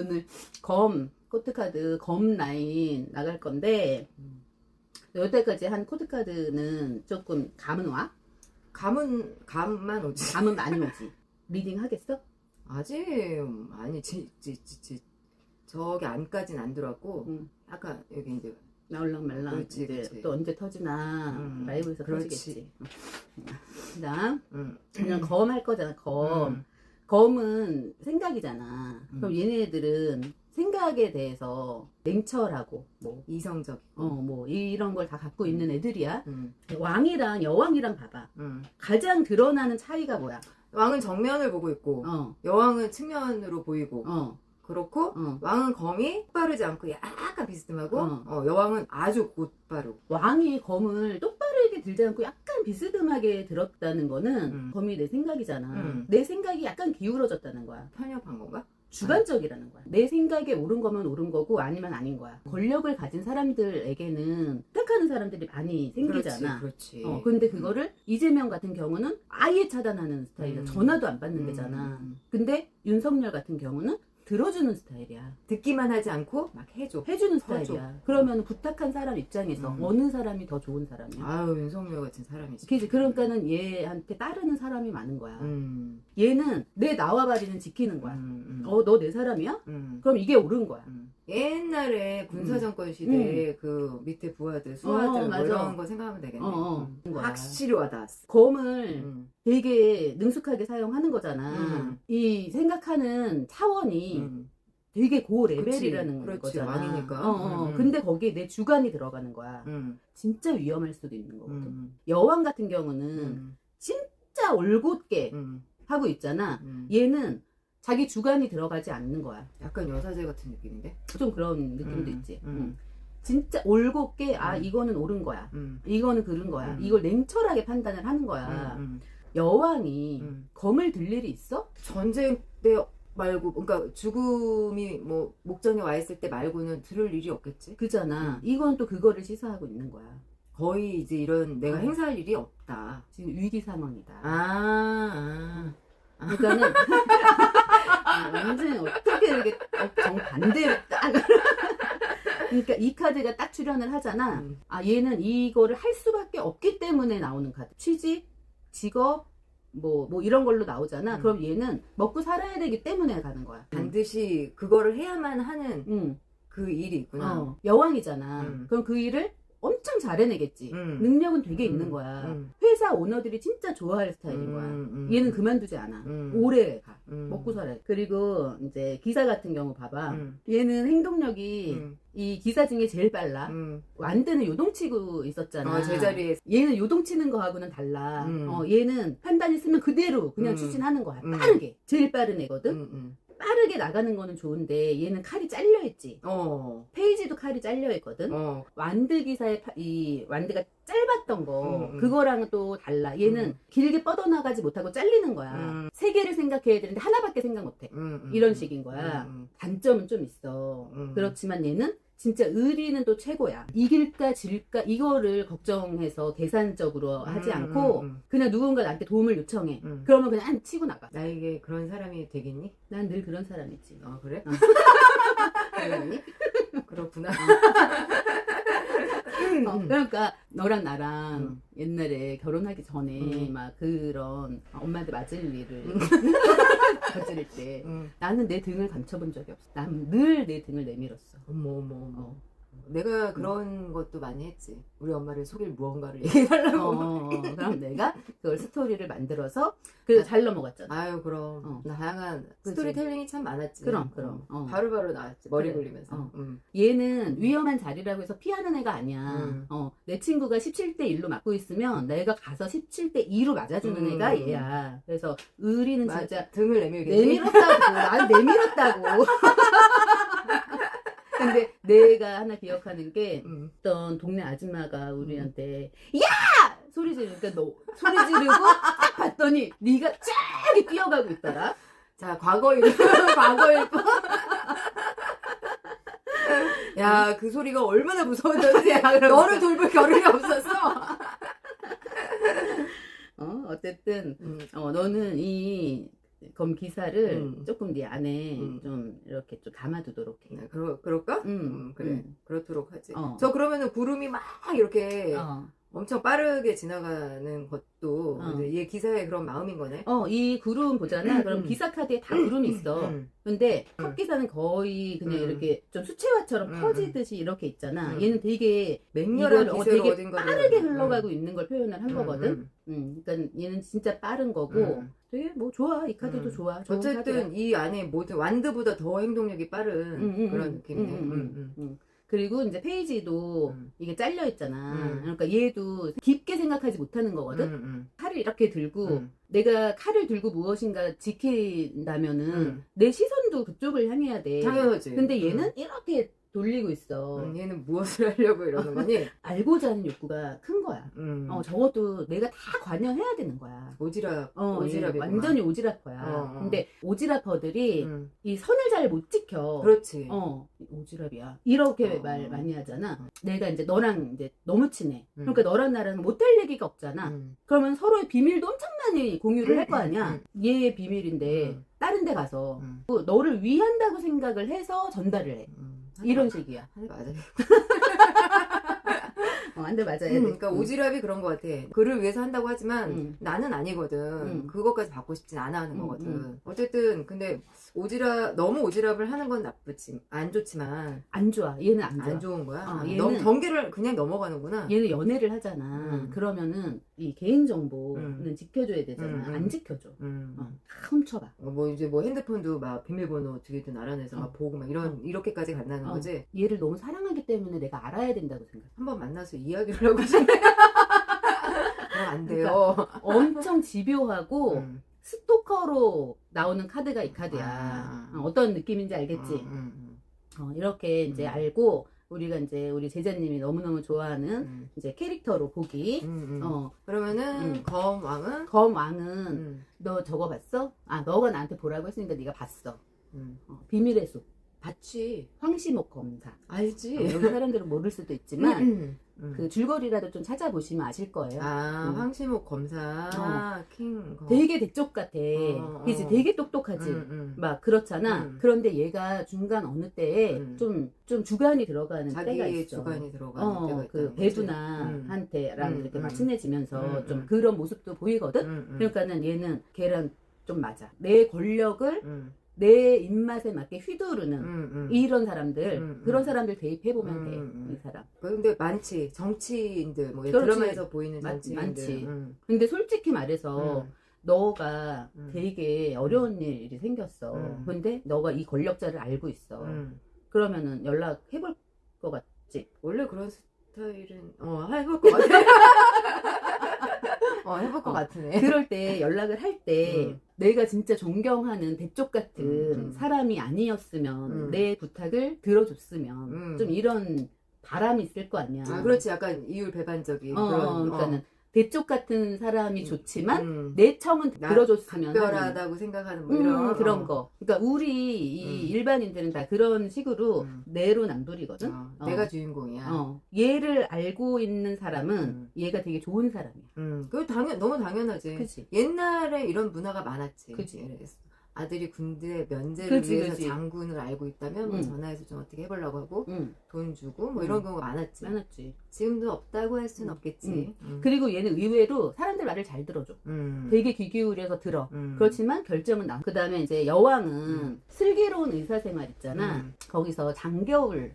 오늘 검 코트카드 검 라인 나갈 건데 음. 여태까지 한 코트카드는 조금 감은 와? 감은 감만 오지. 감은 많이 오지. 리딩 하겠어? 아직 아니 지, 지, 지, 지, 저기 안까진 안 들어왔고 응. 아까 여기 이제 나올랑 말랑 그렇지, 이제 그렇지. 또 언제 터지나 음, 라이브에서 그렇지. 터지겠지. 그다음 음. 그냥 검 할 거잖아. 검. 음. 검은 생각이잖아. 그럼 음. 얘네들은 생각에 대해서 냉철하고 뭐 이성적. 어, 뭐, 이런 걸 다 갖고 있는 애들이야. 음. 왕이랑 여왕이랑 봐봐. 음. 가장 드러나는 차이가 뭐야? 왕은 정면을 보고 있고 어, 여왕은 측면으로 보이고 어, 그렇고 어. 왕은 검이 빠르지 않고 약간 비스듬하고 어. 어, 여왕은 아주 곧바르고 왕이 검을 똑바 들지 않고 약간 비스듬하게 들었다는 거는 음. 검이 내 생각이잖아. 음. 내 생각이 약간 기울어졌다는 거야. 편협한 건가? 주관적이라는 거야. 내 생각에 옳은 거면 옳은 거고 아니면 아닌 거야. 권력을 가진 사람들에게는 택하는 사람들이 많이 생기잖아. 그렇지. 그렇지. 어, 근데 그거를 이재명 같은 경우는 아예 차단하는 스타일이야. 음. 전화도 안 받는 음. 데잖아. 근데 윤석열 같은 경우는 들어주는 스타일이야. 듣기만 하지 않고 막 해줘. 해주는. 스타일이야. 그러면 부탁한 사람 입장에서 음. 어느 사람이 더 좋은 사람이야? 아유 윤석열 같은 사람이지. 그지 그러니까는 얘한테 따르는 사람이 많은 거야. 음. 얘는 내 나와 바리는 지키는 거야. 음, 음. 어, 너 내 사람이야? 음. 그럼 이게 옳은 거야. 음. 옛날에 군사 정권 시대에 그 밑에 부하들, 수하들 어, 뭐 맞아. 이런 거 생각하면 되겠네. 어, 어. 음. 거야. 확실히 와닿았어. 검을 음. 되게 능숙하게 사용하는 거잖아. 음. 이 생각하는 차원이 음. 되게 고 레벨이라는 그렇지, 그렇지. 거잖아. 왕이니까. 어, 어. 음, 음. 근데 거기에 내 주관이 들어가는 거야. 음. 진짜 위험할 수도 있는 거거든. 음. 여왕 같은 경우는 음. 진짜 올곧게 음. 하고 있잖아. 음. 얘는 자기 주관이 들어가지 않는 거야. 약간 여사제 같은 느낌인데. 좀 그런 느낌도 음, 있지. 음. 음. 진짜 올곧게 아 음. 이거는 옳은 거야. 음. 이거는 그른 거야. 음. 이걸 냉철하게 판단을 하는 거야. 음. 여왕이 음. 검을 들 일이 있어? 전쟁 때 말고 그러니까 죽음이 뭐 목전에 와 있을 때 말고는 들을 일이 없겠지. 그잖아. 음. 이건 또 그거를 시사하고 있는 거야. 거의 이제 이런 내가 어. 행사할 일이 없다. 지금 위기 상황이다. 아, 아. 그러니까는 아, 완전 어떻게 이렇게 정반대로 딱 그러니까 이 카드가 딱 출연을 하잖아. 음. 아 얘는 이거를 할 수밖에 없기 때문에 나오는 카드. 취직, 직업, 뭐 뭐 이런 걸로 나오잖아. 음. 그럼 얘는 먹고 살아야 되기 때문에 가는 거야. 반드시 그거를 해야만 하는 응. 그 일이 있구나. 어, 여왕이잖아. 음. 그럼 그 일을 엄청 잘해내겠지. 음. 능력은 되게 음. 있는 거야. 음. 회사 오너들이 진짜 좋아할 스타일인 거야. 음, 음. 얘는 그만두지 않아. 음. 오래 가. 음. 먹고 살아. 그리고 이제 기사 같은 경우 봐봐. 음. 얘는 행동력이 음. 이 기사 중에 제일 빨라. 음. 완대는 요동치고 있었잖아. 어, 제자리에 얘는 요동치는 거하고는 달라. 음. 어, 얘는 판단 있으면 그대로 그냥 음. 추진하는 거야. 음. 빠르게. 제일 빠른 애거든. 음, 음. 빠르게 나가는 거는 좋은데 얘는 칼이 잘려 있지. 어. 페이지도 칼이 잘려 있거든. 어. 완드 기사의 파- 이 완드가 짧았던 거 음, 음. 그거랑은 또 달라. 얘는 음. 길게 뻗어나가지 못하고 잘리는 거야. 음. 세 개를 생각해야 되는데 하나밖에 생각 못해. 음, 음, 이런 음. 식인 거야. 음, 단점은 좀 있어. 음. 그렇지만 얘는 진짜 의리는 또 최고야. 이길까 질까 이거를 걱정해서 계산적으로 하지 음, 않고 음, 음. 그냥 누군가 나한테 도움을 요청해. 음. 그러면 그냥 치고 나가. 나에게 그런 사람이 되겠니? 난 늘 그런 사람이지. 아 그래? 그러니? 그렇구나. 어, 그러니까 너랑 나랑 음. 옛날에 결혼하기 전에 음. 막 그런 엄마한테 맞을 일을 저지를 때 음. 나는 내 등을 감춰본 적이 없어. 난 늘 내 등을 내밀었어. 어머 어머 어머. 어. 내가 그런 것도 많이 했지. 우리 엄마를 속일 무언가를 얘기해달라고. 어, 어, 어. 그럼 내가 그걸 스토리를 만들어서 그래서 잘 넘어갔잖아. 아유 그럼 어. 다양한 그치. 스토리텔링이 참 많았지. 그럼, 그럼. 어. 어. 바로바로 나왔지. 머리 그래. 굴리면서. 어. 음. 얘는 위험한 자리라고 해서 피하는 애가 아니야. 음. 어, 내 친구가 17대 1로 맞고 있으면 내가 가서 17대 2로 맞아주는 음. 애가 얘야. 그래서 의리는 맞아. 진짜 등을 내밀겠지. 내밀었다고. 난 내밀었다고. 근데 내가 하나 기억하는 게 음. 어떤 동네 아줌마가 우리한테 야 소리 지르니까 너 소리 지르고 딱 봤더니 네가 쫙 뛰어가고 있더라. 자 과거일 과거일 뿐. 야, 그 소리가 얼마나 무서웠는지 너를 돌볼 겨를이 없었어. 어 어쨌든 음. 어 너는 이 검 기사를 음. 조금 네 안에 음. 좀 이렇게 좀 담아두도록 해. 네, 그러, 그럴까? 음, 음, 그래. 음. 그렇도록 하지. 어. 저 그러면은 구름이 막 이렇게 어. 엄청 빠르게 지나가는 것도 어. 이제 얘 기사의 그런 마음인 거네. 어, 이 구름 보잖아. 그럼 음. 기사 카드에 다 구름이 있어. 음. 근데 음. 컵 기사는 거의 그냥 음. 이렇게 좀 수채화처럼 음. 퍼지듯이 이렇게 있잖아. 음. 얘는 되게 맹렬한 이걸 어, 기세로 되게 어딘가를 빠르게 음. 흘러가고 있는 걸 표현을 한 음, 거거든. 음. 음, 그러니까 얘는 진짜 빠른 거고 음. 되게 뭐 좋아. 이 카드도 음. 좋아. 좋은 카드야. 어쨌든 이 안에 모든 완드보다 더 행동력이 빠른 음, 음, 그런 음, 느낌이네. 음, 음, 음, 음. 그리고 이제 페이지도 음. 이게 잘려 있잖아. 음. 그러니까 얘도 깊게 생각하지 못하는 음, 거거든. 음, 칼을 이렇게 들고 음. 내가 칼을 들고 무엇인가 지킨다면은 음. 내 시선도 그쪽을 향해야 돼. 당연하지. 근데 얘는 이렇게 돌리고 있어. 음, 얘는 무엇을 하려고 이러는 거니? 알고자 하는 욕구가 큰 거야. 음. 어, 저것도 내가 다 관여해야 되는 거야. 오지랖, 어, 오지랖이 얘 완전히 오지랖퍼야. 어, 어. 근데 오지랖퍼들이 음. 이 선을 잘 못 지켜. 그렇지. 어, 오지랖이야. 이렇게 어. 말 많이 하잖아. 어. 내가 이제 너랑 이제 너무 친해. 음. 그러니까 너랑 나랑 못할 얘기가 없잖아. 음. 그러면 서로의 비밀도 엄청 많이 공유를 할 거 아니야. 음. 얘의 비밀인데 음. 다른 데 가서 음. 그 너를 위한다고 생각을 해서 전달을 해. 음. 이런. 하지 맞아. 어, 안 돼 맞아야 돼. 음, 그러니까 오지랖이 그런 것 같아. 그를 위해서 한다고 하지만 음. 나는 아니거든. 음. 그것까지 받고 싶진 않아 하는 음, 거거든. 음. 어쨌든 근데 오지랖 너무 오지랖을 하는 건 나쁘지 안 좋지만 안 좋아. 얘는 안 좋아. 안 좋은 거야. 어, 아, 얘는- 너무 경계를 그냥 넘어가는구나. 얘는 연애를 하잖아. 음. 그러면은 이 개인 정보는 음. 지켜줘야 되잖아. 음, 음. 안 지켜줘. 음. 어, 다 훔쳐봐. 어, 뭐 이제 뭐 핸드폰도 막 비밀번호 어떻게든 알아내서 어. 막 보고 막 이런 이렇게까지 간다는 어. 거지. 얘를 너무 사랑하기 때문에 내가 알아야 된다고 생각해. 한번 만나서 이야기를 하고 싶네. 그럼 안 돼요. 엄청 집요하고 음. 스토커로 나오는 카드가 이 카드야. 아. 어, 어떤 느낌인지 알겠지? 음, 음, 어, 이렇게 이제 음. 알고 우리가 이제 우리 제자님이 너무너무 좋아하는 음, 이제 캐릭터로 보기. 음, 음. 어, 그러면은 음. 검 왕은 검 왕은 음, 너 저거 봤어? 아, 너가 나한테 보라고 했으니까 네가 봤어. 음. 어, 비밀의 숲. 봤지. 황시목 검사. 알지. 어, 여기 사람들은 모를 수도 있지만 음, 음. 그 줄거리라도 좀 찾아보시면 아실 거예요. 아 음. 황시목 검사 킹 검. 되게 대쪽 같아. 어, 어. 그치? 되게 똑똑하지. 음, 음. 막 그렇잖아. 음. 그런데 얘가 중간 어느 때에 음. 좀, 좀 주관이 들어가는 때가 있어. 주관이 들어가는 어, 때가 그 있다는 거지. 배두나 음. 한테랑 음, 이렇게 음. 막 친해지면서 음, 좀 음. 그런 모습도 보이거든? 음, 음. 그러니까는 얘는 걔랑 좀 맞아. 내 권력을 음, 내 입맛에 맞게 휘두르는 음, 음. 이런 사람들, 음, 음. 그런 사람들 대입해 보면 음, 돼. 음. 이 사람. 근데 많지 정치인들 뭐 그렇지. 드라마에서 보이는 많- 정치인들 많지. 음, 근데 솔직히 말해서 음. 너가 음. 되게 어려운 일이 생겼어. 음. 근데 너가 이 권력자를 알고 있어. 음. 그러면은 연락해 볼 것 같지? 원래 그런 스타일은 어 해볼 것 같아 어 해볼 것 어. 같으네 그럴 때 연락을 할 때 음. 내가 진짜 존경하는 대쪽 같은 음, 음. 사람이 아니었으면 음. 내 부탁을 들어줬으면 음. 좀 이런 바람이 있을 거 아니야. 아, 그렇지 약간 이율 배반적인 어, 그런 어, 그러니까는 대쪽 같은 사람이 좋지만 음. 내 청은 나 들어줬으면 하는 특별하다고 생각하는 뭐 음, 이런 그런 어. 거. 그러니까 우리 이 음. 일반인들은 다 그런 식으로 음. 내로남불이거든. 어, 어. 내가 주인공이야 어, 얘를 알고 있는 사람은 음. 얘가 되게 좋은 사람이야. 음, 그 당연 너무 당연하지 그치? 옛날에 이런 문화가 많았지 그치. 예를 들어서 아들이 군대 면제를 그치, 위해서 그치. 장군을 알고 있다면 뭐 음. 전화해서 좀 어떻게 해보려고 하고 응, 돈 주고 뭐 음. 이런 경우가 많았지 많았지. 지금도 없다고 할 수는 음. 없겠지 음. 그리고 얘는 의외로 사람들 말을 잘 들어줘. 음. 되게 귀 기울여서 들어. 음. 그렇지만 결정은 나. 그 다음에 이제 여왕은 음. 슬기로운 의사생활 있잖아. 음. 거기서 장겨울,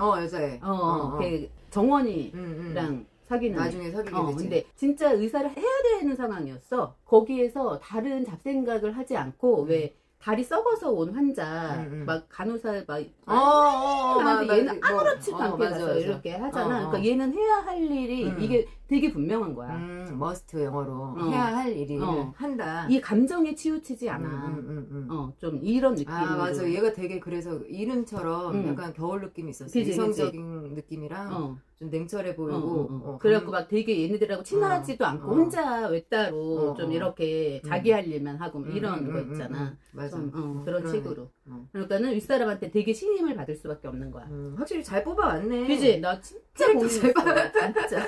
어 여자애 어, 어, 걔 정원이랑 음, 음. 사귀는. 애. 나중에 사귀게 어, 되지 근데 진짜 의사를 해야 되는 상황이었어. 거기에서 다른 잡생각을 하지 않고 음. 왜 다리 썩어서 온 환자 음, 음. 막 간호사 막 어, 어, 어, 하는데 나- 얘는 아무렇지도 어, 않게 맞아, 가서. 이렇게 하잖아. 어, 어. 그러니까 얘는 해야 할 일이 음. 이게 되게 분명한 거야. 음, 머스트 영어로 어. 해야 할 일이 어. 한다. 이 감정에 치우치지 않아. 음, 음, 음, 음. 어, 좀 이런 느낌으로. 아 맞아 얘가 되게 그래서 이름처럼 음. 약간 겨울 느낌이 있었어 그지, 이성적인 느낌이랑 어, 좀 냉철해 보이고. 어, 어, 어. 어, 그래갖고 막 되게 얘네들하고 친하지도 않고 어. 혼자 외따로 어, 좀 어. 이렇게 음. 자기 할 일만 하고 뭐 음, 이런 음, 거 음, 있잖아. 음, 맞아. 좀, 어, 어, 그런 그러네. 식으로. 어. 그러니까는 윗사람한테 되게 신임을 받을 수밖에 없는 거야. 음, 확실히 잘 뽑아왔네. 그지? 나 진짜 캐릭터 고민했어. 잘 진짜.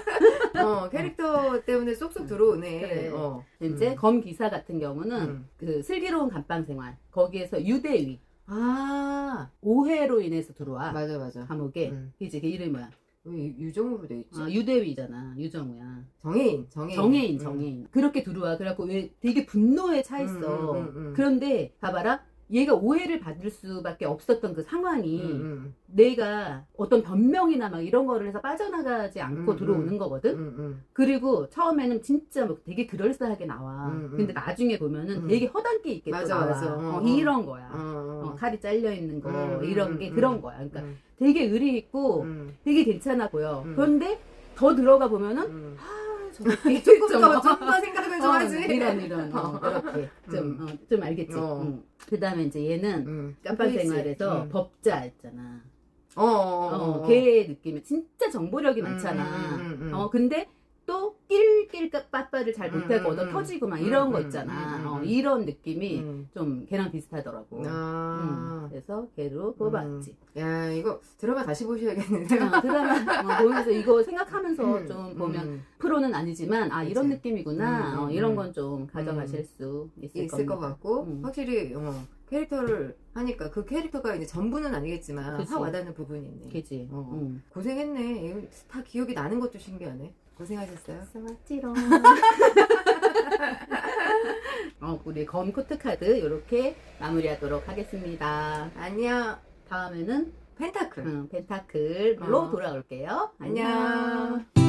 어, 캐릭터 때문에 쏙쏙 들어오네. 그래. 어. 이제 음. 검 기사 같은 경우는 음. 그 슬기로운 감방 생활 거기에서 유대위 아, 오해로 인해서 들어와 맞아, 맞아. 감옥에 음. 그지 그 이름이 뭐야? 왜 유- 유정으로 돼 있지? 아, 유대위잖아 유정우야. 정혜인, 정혜인. 정혜인 음. 정혜인 그렇게 들어와 그래갖고 왜 되게 분노에 차 있어. 음, 음, 음, 음. 그런데 봐봐라. 얘가 오해를 받을 수밖에 없었던 그 상황이 음, 음, 내가 어떤 변명이나 막 이런 거를 해서 빠져나가지 않고 음, 들어오는 음. 거거든. 음, 음. 그리고 처음에는 진짜 뭐 되게 그럴싸하게 나와. 음, 음. 근데 나중에 보면은 음. 되게 허당끼 있게 또 맞아, 나와. 맞아. 어, 어, 이런 거야. 어, 어, 어. 칼이 잘려 있는 거 음, 이런 음, 게 음, 그런 음. 거야. 그러니까 음, 되게 의리 있고 음, 되게 괜찮아 보여. 음. 그런데 더 들어가 보면은 음. 아 저렇게 조금 좀 더, 어, 좀더 생각을 좀 어, 하지. 이런 이런 어, 그렇게 좀 음. 어, 좀 알겠지. 어. 응. 그다음에 이제 얘는 음. 깜빵 보이지? 생활에서 음. 법자 있잖아. 어, 어, 어, 어, 어. 걔의 느낌이 진짜 정보력이 음, 많잖아. 음, 음, 음. 어, 근데 또 낄낄 빠빠를 잘 음, 못하고 음, 얻어 음. 터지고 막 음, 이런 거 음, 있잖아. 음, 음, 어, 음. 이런 느낌이 음. 좀 걔랑 비슷하더라고. 아. 음, 그래서 걔로 뽑았지. 야, 이거 드라마 다시 보셔야겠는데. 어, 드라마 어, 보면서 이거 생각하면서 음, 좀 보면 음. 프로는 아니지만 아 이런 그치. 느낌이구나. 음, 어, 음, 이런 음. 건좀 가져가실 수 있을, 있을 것. 같고 음. 확실히 어, 캐릭터를 하니까 그 캐릭터가 이제 전부는 아니겠지만 그치. 확 와닿는 부분이 있네. 그지. 어. 응. 고생했네. 다 기억이 나는 것도 신기하네. 고생하셨어요. 맞지롱. 어, 우리 검 코트 카드 이렇게 마무리하도록 하겠습니다. 안녕. 다음에는 펜타클. 음, 펜타클로 어. 돌아올게요. 안녕.